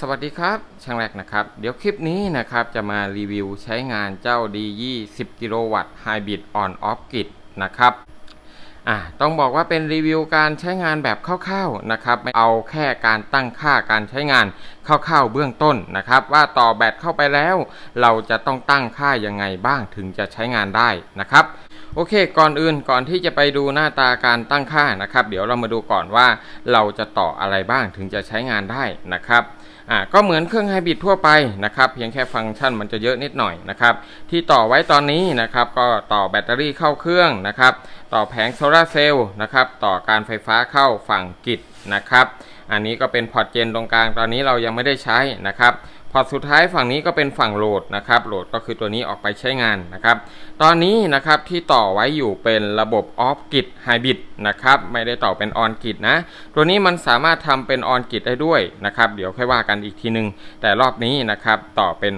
สวัสดีครับ ช่างแรกนะครับ เดี๋ยวคลิปนี้นะครับจะมารีวิวใช้งานเจ้า D 20กิโลวัตต์ไฮบริดออนออฟกินะครับอะต้องบอกว่าเป็นรีวิวการใช้งานแบบคร่าวๆนะครับไม่เอาแค่การตั้งค่าการใช้งานคร่าวๆเบื้องต้นนะครับ ว่าต่อแบตเข้าไปแล้ว เราจะต้องตั้งค่ายังไงบ้างถึงจะใช้งานได้นะครับ โอเค ก่อนอื่นก่อนที่จะไปดูหน้าตาการตั้งค่านะครับ เดี๋ยวเรามาดูก่อนว่าเราจะต่ออะไรบ้างถึงจะใช้งานได้นะครับอ่าก็เหมือนเครื่องไฮบริดทั่วไปนะครับ เพียงแค่ฟังก์ชันมันจะเยอะนิดหน่อยนะครับ ที่ต่อไว้ตอนนี้นะครับ ก็ต่อแบตเตอรี่เข้าเครื่องนะครับ ต่อแผงโซลาร์เซลล์นะครับ ต่อการไฟฟ้าเข้าฝั่งกิจนะครับ อันนี้ก็เป็นพอร์ตเจนตรงกลางตอนนี้เรายังไม่ได้ใช้นะครับ พอร์ตสุดท้ายฝั่งนี้ก็เป็นฝั่งโหลดนะครับโหลดก็คือตัวนี้ออกไปใช้งานนะครับ ตอนนี้นะครับที่ต่อไว้อยู่เป็นระบบออฟกิ h ไฮบริดนะครับไม่ได้ต่อเป็นออนกิ h นะ ตัวนี้มันสามารถทำเป็นออนกิ h ได้ด้วยนะครับ เดี๋ยวค่อยว่ากันอีกทีนึง แต่รอบนี้นะครับต่อเป็น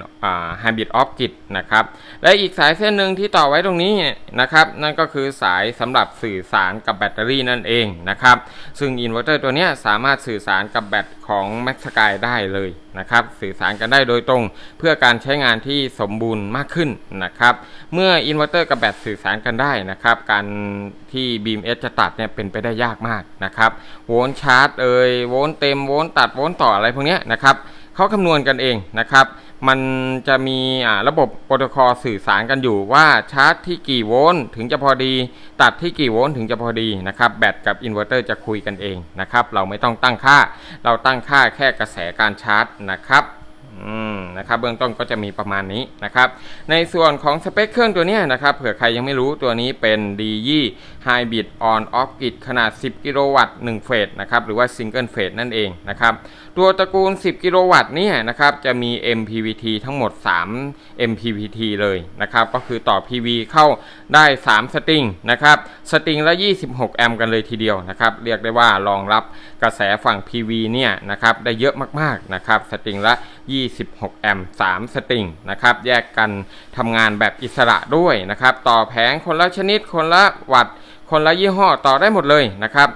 ไฮบริดออฟกิ h นะครับและอีกสายเส้นหนึ่งที่ต่อไว้ตรงนี้นะครับนั่นก็คือสายสำหรับสื่อสารกับแบตเตอรี่นั่นเองนะครับซึ่งอินเวอร์เตอร์ตัวนี้สามารถสื่อสารกับแบตของ Max Sky ได้เลยนะครับสื่อสารกันได้โดยตรง เพื่อการใช้งานที่สมบูรณ์มากขึ้นนะครับ เมื่ออินเวอร์เตอร์กับแบตสื่อสารกันได้นะครับ การที่ BMS จะตัดเนี่ยเป็นไปได้ยากมากนะครับ โวลต์ชาร์จเอ่ยโวลต์เต็มโวลต์ตัดโวลต์ต่ออะไรพวกนี้นะครับเขาคำนวณกันเองนะครับ มันจะมีระบบโปรโตคอลสื่อสารกันอยู่ว่าชาร์จที่กี่โวลต์ถึงจะพอดี ตัดที่กี่โวลต์ถึงจะพอดีนะครับ แบตกับอินเวอร์เตอร์จะคุยกันเองนะครับ เราไม่ต้องตั้งค่า เราตั้งค่าแค่กระแสการชาร์จนะครับ นะครับเบื้องต้นก็จะมีประมาณนี้นะครับ ในส่วนของสเปคเครื่องตัวนี้นะครับเผื่อใครยังไม่รู้ตัวนี้เป็น d 2 Hybrid On Off Grid ขนาด 10 กิโลวัตต์1เฟสนะครับหรือว่า Single Phase นั่นเองนะครับตัวตระกูล 10 กิโลวัตต์นี่นะครับจะมี MPPT ทั้งหมด 3 MPPT เลยนะครับก็คือต่อ PV เข้าได้ 3 สตริงนะครับสตริงละ 26 แอมป์กันเลยทีเดียวนะครับเรียกได้ว่ารองรับกระแสฝั่ง PV เนี่ยนะครับได้เยอะมากๆนะครับสตริงละ26 แอมป์ 3 สตริงนะครับ แยกกันทำงานแบบอิสระด้วยนะครับ ต่อแผงคนละชนิด คนละวัตต์คนละยี่ห้อต่อได้หมดเลยนะครับ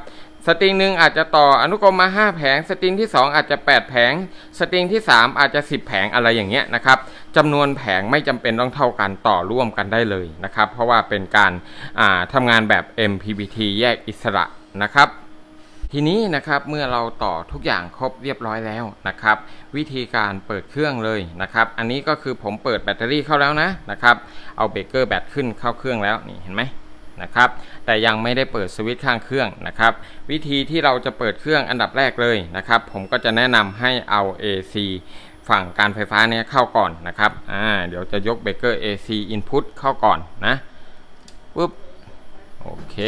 สตริงหนึ่งอาจจะต่ออนุกรมมา 5 แผง สตริงที่ 2 อาจจะ 8 แผง สตริงที่ 3 อาจจะ 10 แผงอะไรอย่างเงี้ยนะครับจำนวนแผงไม่จำเป็นต้องเท่ากันต่อร่วมกันได้เลยนะครับ เพราะว่าเป็นการทำงานแบบ MPPT แยกอิสระนะครับ ทีนี้นะครับเมื่อเราต่อทุกอย่างครบเรียบร้อยแล้วนะครับ วิธีการเปิดเครื่องเลยนะครับ อันนี้ก็คือผมเปิดแบตเตอรี่เข้าแล้วนะนะครับเอาเบรกเกอร์แบตขึ้นเข้าเครื่องแล้วนี่เห็นไหมนะครับแต่ยังไม่ได้เปิดสวิตช์ข้างเครื่องนะครับ วิธีที่เราจะเปิดเครื่องอันดับแรกเลยนะครับ ผมก็จะแนะนำให้เอา AC ฝั่งการไฟฟ้าเนี่ยเข้าก่อนนะครับอ่าเดี๋ยวจะยกเบรกเกอร์ AC input เข้าก่อนนะปุ๊บโอเค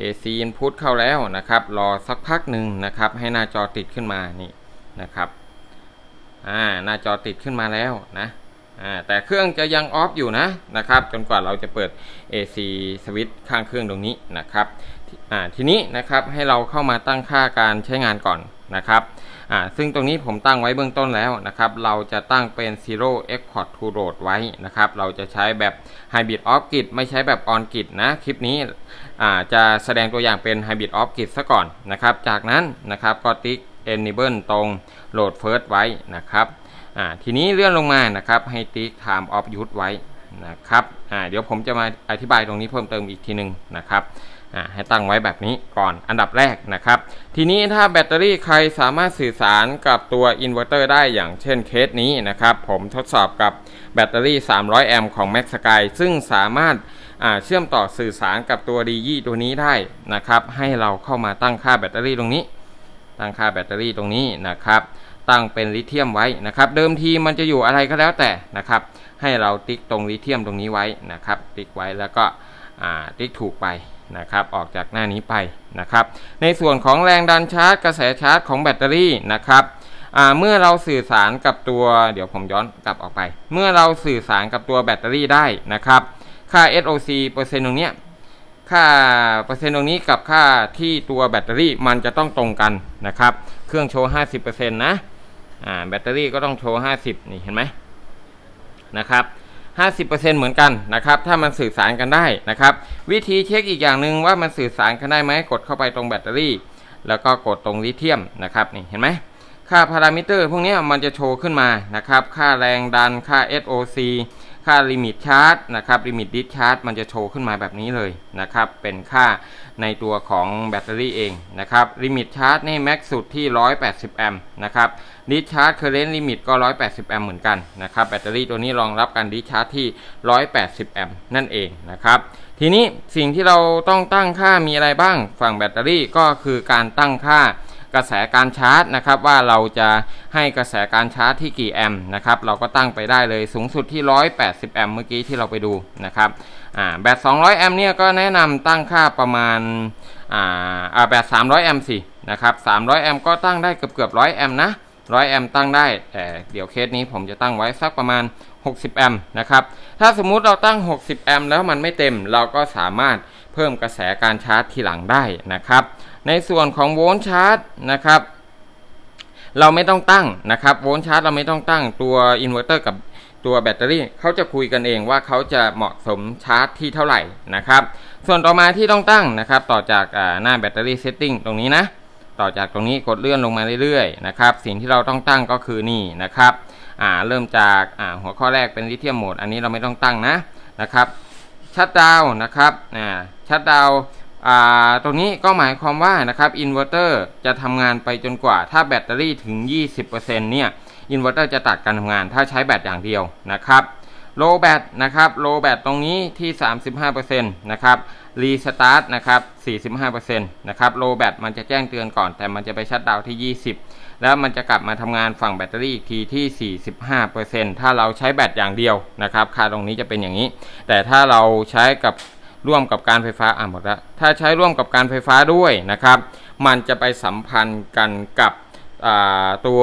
AC input เข้าแล้วนะครับ รอสักพักหนึ่งนะครับ ให้หน้าจอติดขึ้นมานี่นะครับอ่าหน้าจอติดขึ้นมาแล้วนะอ่าแต่เครื่องจะยังออฟอยู่นะนะครับ จนกว่าเราจะเปิด AC สวิตช์ข้างเครื่องตรงนี้นะครับ ทีนี้นะครับให้เราเข้ามาตั้งค่าการใช้งานก่อนนะครับซึ่งตรงนี้ผมตั้งไว้เบื้องต้นแล้วนะครับ เราจะตั้งเป็น zero export to load ไว้นะครับ เราจะใช้แบบ hybrid off grid ไม่ใช้แบบ on grid นะ คลิปนี้จะแสดงตัวอย่างเป็น hybrid off grid ซะก่อนนะครับ จากนั้นนะครับก็ติ๊ก enable ตรง load first ไว้นะครับอ่าทีนี้เลื่อนลงมานะครับให้ติ๊ก time of use ไว้นะครับอ่าเดี๋ยวผมจะมาอธิบายตรงนี้เพิ่มเติมอีกทีหนึ่งนะครับ อ่าให้ตั้งไว้แบบนี้ก่อนอันดับแรกนะครับ ทีนี้ถ้าแบตเตอรี่ใครสามารถสื่อสารกับตัวอินเวอร์เตอร์ได้อย่างเช่นเคสนี้นะครับ ผมทดสอบกับแบตเตอรี่ 300 แอมป์ของ Max Sky ซึ่งสามารถเชื่อมต่อสื่อสารกับตัว DE ตัวนี้ได้นะครับ ให้เราเข้ามาตั้งค่าแบตเตอรี่ตรงนี้ ตั้งค่าแบตเตอรี่ตรงนี้นะครับ ตั้งเป็นลิเธียมไว้นะครับ เดิมทีมันจะอยู่อะไรก็แล้วแต่นะครับ ให้เราติ๊กตรงลิเธียมตรงนี้ไว้นะครับ ติ๊กไว้แล้วก็ติ๊กถูกไป นะครับออกจากหน้านี้ไปนะครับในส่วนของแรงดันชาร์จ กระแสชาร์จของแบตเตอรี่นะครับเมื่อเราสื่อสารกับตัวเดี๋ยวผมย้อนกลับออกไป เมื่อเราสื่อสารกับตัวแบตเตอรี่ได้นะครับค่า SOC เปอร์เซ็นต์ตรงนี้ค่าเปอร์เซ็นต์ตรงนี้กับค่าที่ตัวแบตเตอรี่มันจะต้องตรงกันนะครับเครื่องโชว์ 50%นะอ่าแบตเตอรี่ก็ต้องโชว์ 50 นี่เห็นไหมนะครับ 50%เหมือนกันนะครับ ถ้ามันสื่อสารกันได้นะครับ วิธีเช็คอีกอย่างหนึ่งว่ามันสื่อสารกันได้ไหมกดเข้าไปตรงแบตเตอรี่ แล้วก็กดตรงลิเธียมนะครับนี่เห็นไหมค่าพารามิเตอร์พวกนี้มันจะโชว์ขึ้นมานะครับ ค่าแรงดันค่า SOC ค่าลิมิตชาร์จนะครับลิมิตดิสชาร์จมันจะโชว์ขึ้นมาแบบนี้เลยนะครับ เป็นค่าในตัวของแบตเตอรี่เองนะครับลิมิตชาร์จนี่แม็กสุดที่ 180 แอมป์นะครับดิสชาร์จเคอร์เรนต์ลิมิตก็ 180 แอมป์เหมือนกันนะครับแบตเตอรี่ตัวนี้รองรับการดิสชาร์จที่ 180 แอมป์นั่นเองนะครับทีนี้สิ่งที่เราต้องตั้งค่ามีอะไรบ้างฝั่งแบตเตอรี่ก็คือการตั้งค่า กระแสการชาร์จนะครับว่าเราจะให้กระแสการชาร์จที่กี่แอมป์นะครับเราก็ตั้งไปได้เลยสูงสุดที่ 180 แอมป์เมื่อกี้ที่เราไปดูนะครับแบต 200 แอมป์เนี่ยก็แนะนำตั้งค่าประมาณาาแบต 300 แอมป์สินะครับ300 แอมป์ก็ตั้งได้เกือบเกือบ100 แอมป์นะ 100 แอมป์ตั้งได้แต่เดี๋ยวเคสนี้ผมจะตั้งไว้สักประมาณ 60 แอมป์นะครับถ้าสมมุติเราตั้ง 60 แอมป์แล้วมันไม่เต็ม เราก็สามารถเพิ่มกระแสการชาร์จทีหลังได้นะครับ ในส่วนของโวลต์ชาร์จนะครับ เราไม่ต้องตั้งนะครับโวลต์ชาร์จเราไม่ต้องตั้งตัวอินเวอร์เตอร์กับตัวแบตเตอรี่เขาจะคุยกันเองว่าเขาจะเหมาะสมชาร์จที่เท่าไหร่นะครับ ส่วนต่อมาที่ต้องตั้งนะครับ ต่อจากหน้าแบตเตอรี่เซตติ้งตรงนี้นะ ต่อจากตรงนี้กดเลื่อนลงมาเรื่อยๆนะครับ สิ่งที่เราต้องตั้งก็คือนี่นะครับอ่าเริ่มจากาหัวข้อแรกเป็นลิเธียมโหมด อันนี้เราไม่ต้องตั้งนะนะครับ ชัดดาวนะครับอ่าชัดดาว ตรงนี้ก็หมายความว่านะครับอินเวอร์เตอร์จะทำงานไปจนกว่า ถ้าแบตเตอรี่ถึง 20%เนี่ยอินเวอร์เตอร์จะตัดการทำงานถ้าใช้แบตอย่างเดียวนะครับโลแบตนะครับโลแบตตรงนี้ที่ 35%นะครับรีสตาร์ทนะครับ45%นะครับโลแบตมันจะแจ้งเตือนก่อน แต่มันจะไปชัดดาวน์ที่ 20 แล้วมันจะกลับมาทำงานฝั่งแบตเตอรี่อีกทีที่ 45%ถ้าเราใช้แบตอย่างเดียวนะครับค่าตรงนี้จะเป็นอย่างนี้ แต่ถ้าเราใช้กับ ร่วมกับการไฟฟ้าอะหมดล้วถ้าใช้ร่วมกับการไฟฟ้าด้วยนะครับ มันจะไปสัมพันธ์กันกับตัว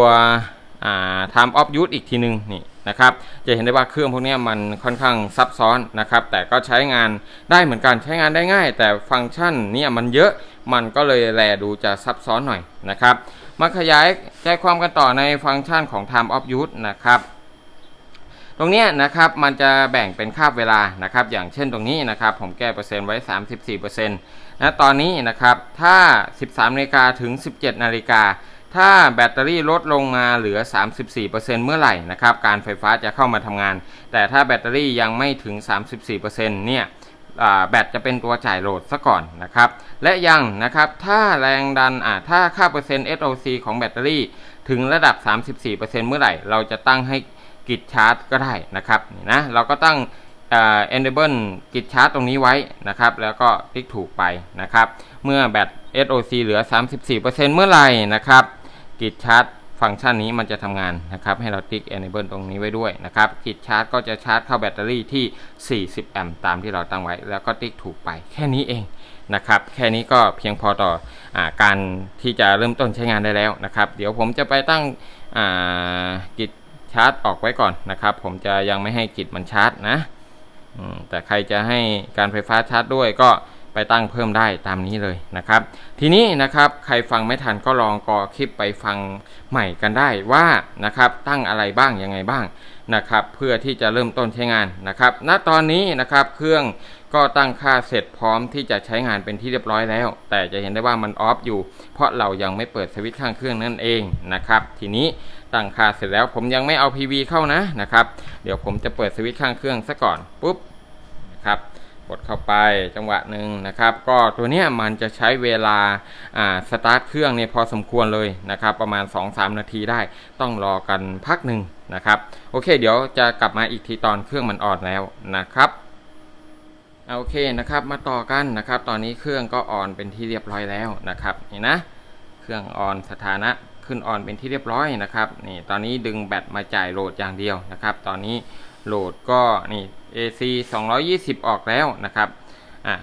time of use อีกทีหนึ่งนี่นะครับ จะเห็นได้ว่าเครื่องพวกนี้มันค่อนข้างซับซ้อนนะครับ แต่ก็ใช้งานได้เหมือนกันใช้งานได้ง่าย แต่ฟังก์ชันเนี่ยมันเยอะมันก็เลยแลดูจะซับซ้อนหน่อยนะครับ มาขยายใจความกันต่อในฟังก์ชันของ time of use นะครับ ตรงนี้นะครับมันจะแบ่งเป็นคาบเวลานะครับ อย่างเช่นตรงนี้นะครับผมแก้เปอร์เซ็นต์ไว้ 34%นะตอนนี้นะครับถ้า 13นาฬิกาถึง 17นาฬิกาถ้าแบตเตอรี่ลดลงมาเหลือ 34%เมื่อไหร่นะครับการไฟฟ้าจะเข้ามาทำงาน แต่ถ้าแบตเตอรี่ยังไม่ถึง 34%เนี่ยอ่าแบตจะเป็นตัวจ่ายโหลดซะก่อนนะครับ และยังนะครับถ้าแรงดันอ่าถ้าค่าเปอร์เซ็นต์ SOC ของแบตเตอรี่ถึงระดับ 34%เมื่อไหร่ เราจะตั้งให้ กิจชาร์จก็ได้นะครับนะเราก็ตั้งเอ่อ enable กิจชาร์จตรงนี้ไว้นะครับ แล้วก็ติ๊กถูกไปนะครับ เมื่อแบต SOC เหลือ 34%เมื่อไหร่นะครับ กิจชาร์จฟังก์ชันนี้มันจะทำงานนะครับ ให้เราติ๊ก enable ตรงนี้ไว้ด้วยนะครับ กิจชาร์จก็จะชาร์จเข้าแบตเตอรี่ที่ 40 แอมป์ตามที่เราตั้งไว้ แล้วก็ติ๊กถูกไปแค่นี้เองนะครับ แค่นี้ก็เพียงพอต่ออการที่จะเริ่มต้นใช้งานได้แล้วนะครับ เดี๋ยวผมจะไปตั้งกิจ ชาร์จออกไว้ก่อนนะครับ ผมจะยังไม่ให้กิจมันชาร์จนะแต่ใครจะให้การไฟฟ้าชาร์จด้วยก็ไปตั้งเพิ่มได้ตามนี้เลยนะครับ ทีนี้นะครับใครฟังไม่ทันก็ลองกอคลิปไปฟังใหม่กันได้ว่านะครับตั้งอะไรบ้างยังไงบ้างนะครับ เพื่อที่จะเริ่มต้นใช้งานนะครับ ณตอนนี้นะครับเครื่อง ก็ตั้งค่าเสร็จพร้อมที่จะใช้งานเป็นที่เรียบร้อยแล้ว แต่จะเห็นได้ว่ามันออฟอยู่ เพราะเรายังไม่เปิดสวิตช์ข้างเครื่องนั่นเองนะครับทีนี้ตั้งค่าเสร็จแล้วผมยังไม่เอา PV เข้านะนะครับเดี๋ยวผมจะเปิดสวิตช์ข้างเครื่องซะก่อนปุ๊บนะครับกดเข้าไปจังหวะหนึ่งนะครับ ก็ตัวเนี้ยมันจะใช้เวลาอ่าสตาร์ทเครื่องเนี่ยพอสมควรเลยนะครับ ประมาณ 2-3 นาทีได้ต้องรอกันพักหนึ่งนะครับ โอเค เดี๋ยวจะกลับมาอีกทีตอนเครื่องมันอ่อนแล้วนะครับ โอเคนะครับ มาต่อกันนะครับ ตอนนี้เครื่องก็ออนเป็นที่เรียบร้อยแล้วนะครับนี่นะ เครื่องออนสถานะขึ้นออนเป็นที่เรียบร้อยนะครับนี่ตอนนี้ดึงแบตมาจ่ายโหลดอย่างเดียวนะครับ ตอนนี้โหลดก็นี่ AC 220 ออกแล้วนะครับอะ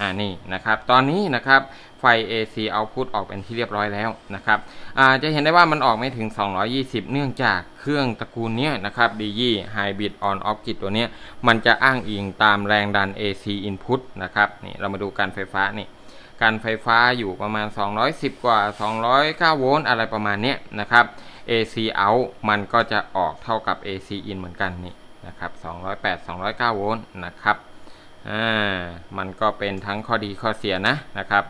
อ่านี่นะครับ ตอนนี้นะครับไฟ AC output ออกเป็นที่เรียบร้อยแล้วนะครับอาจะเห็นได้ว่ามันออกไม่ถึง 220 เนื่องจากเครื่องตระกูลเนี้ยนะครับ DE Hybrid On Off Grid ตัวเนี้ยมันจะอ้างอิงตามแรงดัน AC input นะครับนี่เรามาดูการไฟฟ้านี่การไฟฟ้าอยู่ประมาณ 210 กว่า 209 โวลต์อะไรประมาณเนี้ยนะครับ AC out มันก็จะออกเท่ากับ AC in เหมือนกันนี่นะครับ 208 209 โวลต์นะครับ อ่ามันก็เป็นทั้งข้อดีข้อเสียนะนะครับ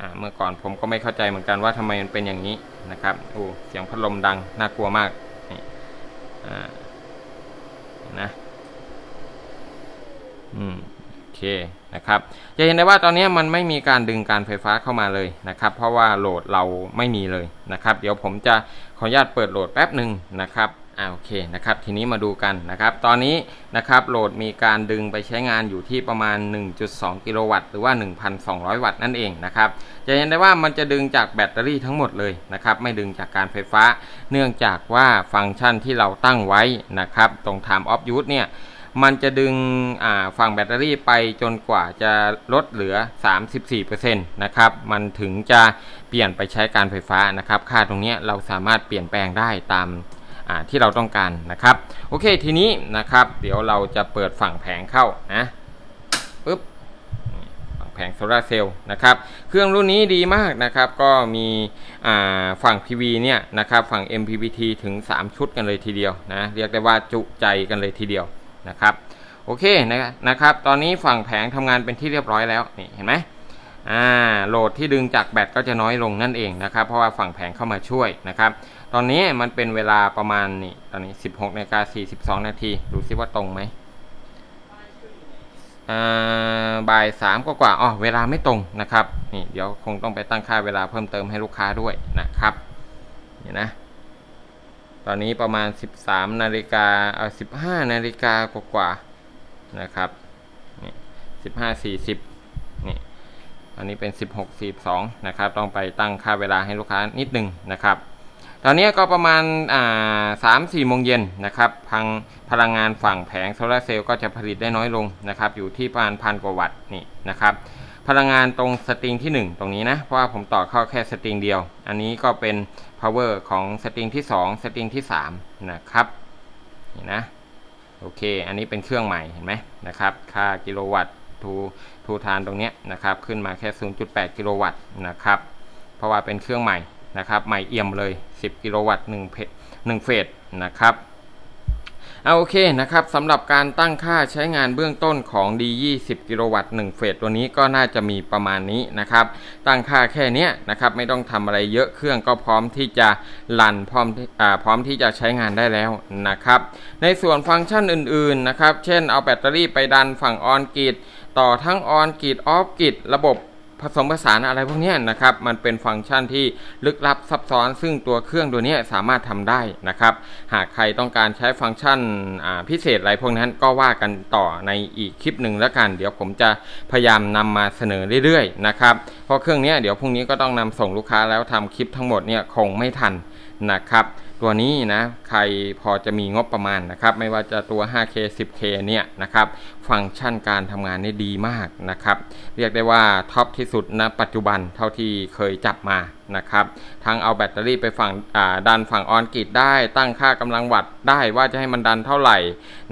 อ่าเมื่อก่อนผมก็ไม่เข้าใจเหมือนกันว่าทำไมมันเป็นอย่างนี้นะครับโอ้เสียงพัดลมดังน่ากลัวมากนี่อ่านะอืมโอเคนะครับจะเห็นได้ว่าตอนนี้มันไม่มีการดึงการไฟฟ้าเข้ามาเลยนะครับ เพราะว่าโหลดเราไม่มีเลยนะครับ เดี๋ยวผมจะขออนุญาตเปิดโหลดแป๊บหนึ่งนะครับ อ่าโอเคนะครับทีนี้มาดูกันนะครับตอนนี้นะครับโหลดมีการดึงไปใช้งานอยู่ที่ประมาณ 1.2 กิโลวัตต์หรือว่า 1,200 วัตต์นั่นเองนะครับจะเห็นได้ว่ามันจะดึงจากแบตเตอรี่ทั้งหมดเลยนะครับไม่ดึงจากการไฟฟ้า เนื่องจากว่าฟังก์ชันที่เราตั้งไว้นะครับตรง time of use เนี่ยมันจะดึงฝั่งแบตเตอรี่ไปจนกว่าจะลดเหลือ 34%นะครับ มันถึงจะเปลี่ยนไปใช้การไฟฟ้านะครับ ค่าตรงนี้เราสามารถเปลี่ยนแปลงได้ตาม ที่เราต้องการนะครับโอเคทีนี้นะครับ เดี๋ยวเราจะเปิดฝั่งแผงเข้านะปึ๊บฝั่งแผงโซลาร์เซลล์นะครับ เครื่องรุ่นนี้ดีมากนะครับ ก็มีฝั่ง PV เนี่ยนะครับฝั่ง MPPT ถึง 3 ชุดกันเลยทีเดียวนะ เรียกได้ว่าจุใจกันเลยทีเดียวนะครับ โอเคนะครับ ตอนนี้ฝั่งแผงทำงานเป็นที่เรียบร้อยแล้ว นี่เห็นไหมอ่าโหลดที่ดึงจากแบตก็จะน้อยลงนั่นเองนะครับ เพราะว่าฝั่งแผงเข้ามาช่วยนะครับ ตอนนี้มันเป็นเวลาประมาณนี่ตอนนี้ 16นาฬิกา42 นาทีดูซิว่าตรงไหมบ่ายสามกว่าอ๋อเวลาไม่ตรงนะครับนี่เดี๋ยวคงต้องไปตั้งค่าเวลาเพิ่มเติมให้ลูกค้าด้วยนะครับนี่นะตอนนี้ประมาณ 13นาฬิกาเออ15นาฬิกากว่าๆนะครับนี่15 40นี่อันนี้เป็น 16 42นะครับต้องไปตั้งค่าเวลาให้ลูกค้านิดนึงนะครับ ตอนนี้ก็ประมาณสามสี่โมงเย็นนะครับพังพลังงานฝั่งแผงโซลาเซลล์ก็จะผลิตได้น้อยลงนะครับ อยู่ที่ประมาณพันกว่าวัตต์นี่นะครับพลังงานตรงสตริงที่ 1 ตรงนี้นะ เพราะว่าผมต่อเข้าแค่สตริงเดียว อันนี้ก็เป็น power ของสตริงที่ 2 สตริงที่ 3 นะครับนี่นะโอเค อันนี้เป็นเครื่องใหม่เห็นไหมนะครับ ค่ากิโลวัตต์ทูทูทานตรงนี้นะครับ ขึ้นมาแค่ 0.8 กิโลวัตต์นะครับ เพราะว่าเป็นเครื่องใหม่ นะครับใหม่เอี่ยมเลย 10 กิโลวัตต์1เพ1เฟสนะครับเอาโอเคนะครับสำหรับการตั้งค่าใช้งานเบื้องต้นของ D20 กิโลวัตต์1เฟสตัวนี้ก็น่าจะมีประมาณนี้นะครับ ตั้งค่าแค่นี้นะครับไม่ต้องทำอะไรเยอะเครื่องก็พร้อมที่จะลันพร้อมอพร้อมที่จะใช้งานได้แล้วนะครับ ในส่วนฟังก์ชันอื่นๆนะครับ เช่นเอาแบตเตอรี่ไปดันฝั่งออนกริดต่อทั้งออนกริดออฟกริดระบบ ผสมผสานอะไรพวกนี้นะครับ มันเป็นฟังก์ชันที่ลึกลับซับซ้อน ซึ่งตัวเครื่องตัวนี้สามารถทำได้นะครับ หากใครต้องการใช้ฟังก์ชันพิเศษอะไรพวกนั้นก็ว่ากันต่อในอีกคลิปหนึ่งแล้วกัน เดี๋ยวผมจะพยายามนำมาเสนอเรื่อยๆนะครับเพราะเครื่องนี้เดี๋ยวพรุ่งนี้ก็ต้องนำส่งลูกค้าแล้วทำคลิปทั้งหมดเนี่ยคงไม่ทันนะครับ ตัวนี้นะใครพอจะมีงบประมาณนะครับไม่ว่าจะตัว 5K 10K เนี่ยนะครับฟังก์ชันการทำงานนี่ดีมากนะครับเรียกได้ว่าท็อปที่สุดณนะปัจจุบันเท่าที่เคยจับมานะครับทั้งเอาแบตเตอรี่ไปฝั่งดันฝั่งออนกริดได้ ตั้งค่ากำลังวัตต์ได้ว่าจะให้มันดันเท่าไหร่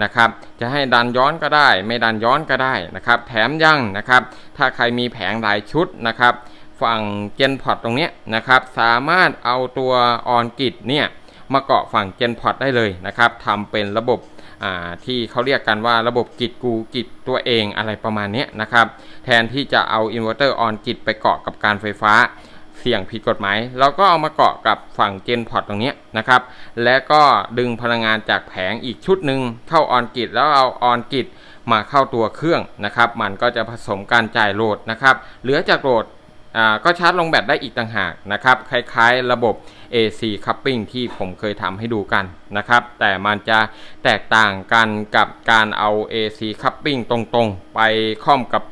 นะครับจะให้ดันย้อนก็ได้ ไม่ดันย้อนก็ได้นะครับแถมยังนะครับถ้าใครมีแผงหลายชุดนะครับฝั่งเจนพอตตรงนี้นะครับสามารถเอาตัวออนกริดเนี่ย มาเกาะฝั่งเจนพอตได้เลยนะครับทำเป็นระบบที่เขาเรียกกันว่าระบบกิจกูกิจตัวเองอะไรประมาณนี้นะครับ แทนที่จะเอาอินเวอร์เตอร์ออนกิจไปเกาะกับการไฟฟ้าเสี่ยงผิดกฎหมายเราก็เอามาเกาะกับฝั่งเจนพอตตรงนี้นะครับ และก็ดึงพลังงานจากแผงอีกชุดหนึ่งเข้าออนกิจแล้วเอาออนกิจมาเข้าตัวเครื่องนะครับ มันก็จะผสมการจ่ายโหลดนะครับ เหลือจากโหลดก็ชาร์จลงแบตได้อีกต่างหากนะครับ คล้ายๆ ระบบ AC coupling ที่ผมเคยทำให้ดูกันนะครับ แต่มันจะแตกต่างกันกับการเอา AC coupling ตรงๆ ไปค่อมกับ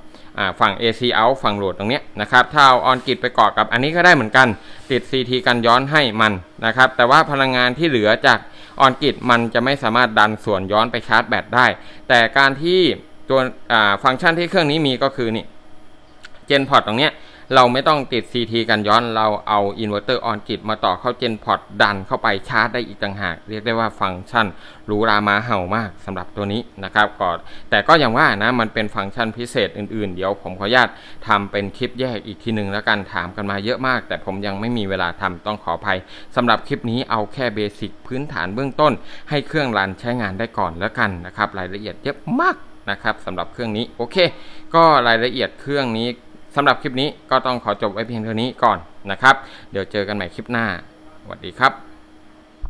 ฝั่ง AC out ฝั่งโหลดตรงนี้นะครับ ถ้าเอาออนกิดไปเกาะกับอันนี้ก็ได้เหมือนกัน ติด CT กันย้อนให้มันนะครับ แต่ว่าพลังงานที่เหลือจากออนกิดมันจะไม่สามารถดันส่วนย้อนไปชาร์จแบตได้ แต่การที่ตัวฟังก์ชันที่เครื่องนี้มีก็คือนี่เจนพอร์ตตรงนี้ เราไม่ต้องติด CT กันย้อนเราเอาอินเวอร์เตอร์ออนกิดมาต่อเข้าเจนพอร์ตดันเข้าไปชาร์จได้อีกต่างหาก เรียกได้ว่าฟังก์ชันหรูรามาเห่ามากสำหรับตัวนี้นะครับก่อนแต่ก็อย่างว่านะมันเป็นฟังก์ชันพิเศษอื่นๆ เดี๋ยวผมขออนุญาตทำเป็นคลิปแยกอีกทีหนึ่งแล้วกันถามกันมาเยอะมาก แต่ผมยังไม่มีเวลาทำต้องขออภัยสำหรับคลิปนี้เอาแค่เบสิกพื้นฐานเบื้องต้น ให้เครื่องรันใช้งานได้ก่อนแล้วกันนะครับรายละเอียดเยอะมากนะครับสำหรับเครื่องนี้โอเค ก็รายละเอียดเครื่องนี้ สำหรับคลิปนี้ก็ต้องขอจบไว้เพียงเท่านี้ก่อนนะครับ เดี๋ยวเจอกันใหม่คลิปหน้าสวัสดีครับ